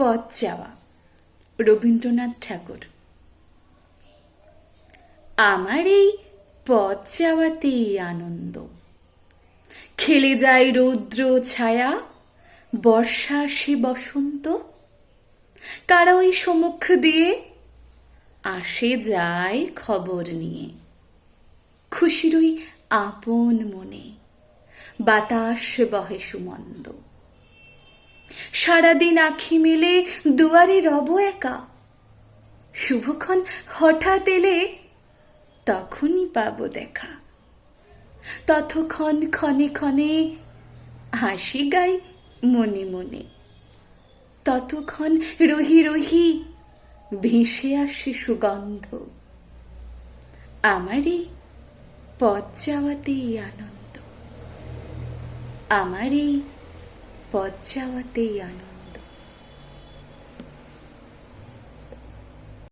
পথ চাওয়া রবীন্দ্রনাথ ঠাকুর। আমার এই পথ চাওয়াতেই আনন্দ। খেলে যায় রৌদ্র ছায়া, বর্ষা সে বসন্ত। কারা ওই সমুখ দিয়ে? আসে যায় খবর নিয়ে। খুশির ওই আপন মনে। বাতাস বহে সুমন্দ। সারাদিন আখি মেলে দুয়ারে রব একা। শুভক্ষণ হঠাৎ এলে তখনই পাবো দেখা। ততক্ষণ ক্ষণে ক্ষণে হাসি গাই মনে মনে। ততক্ষণ রহি রহি ভেসে আসে সুগন্ধ। আমারই পথ যাওয়াতেই আনন্দ। আমারই পথ যাওয়াতেই আনন্দ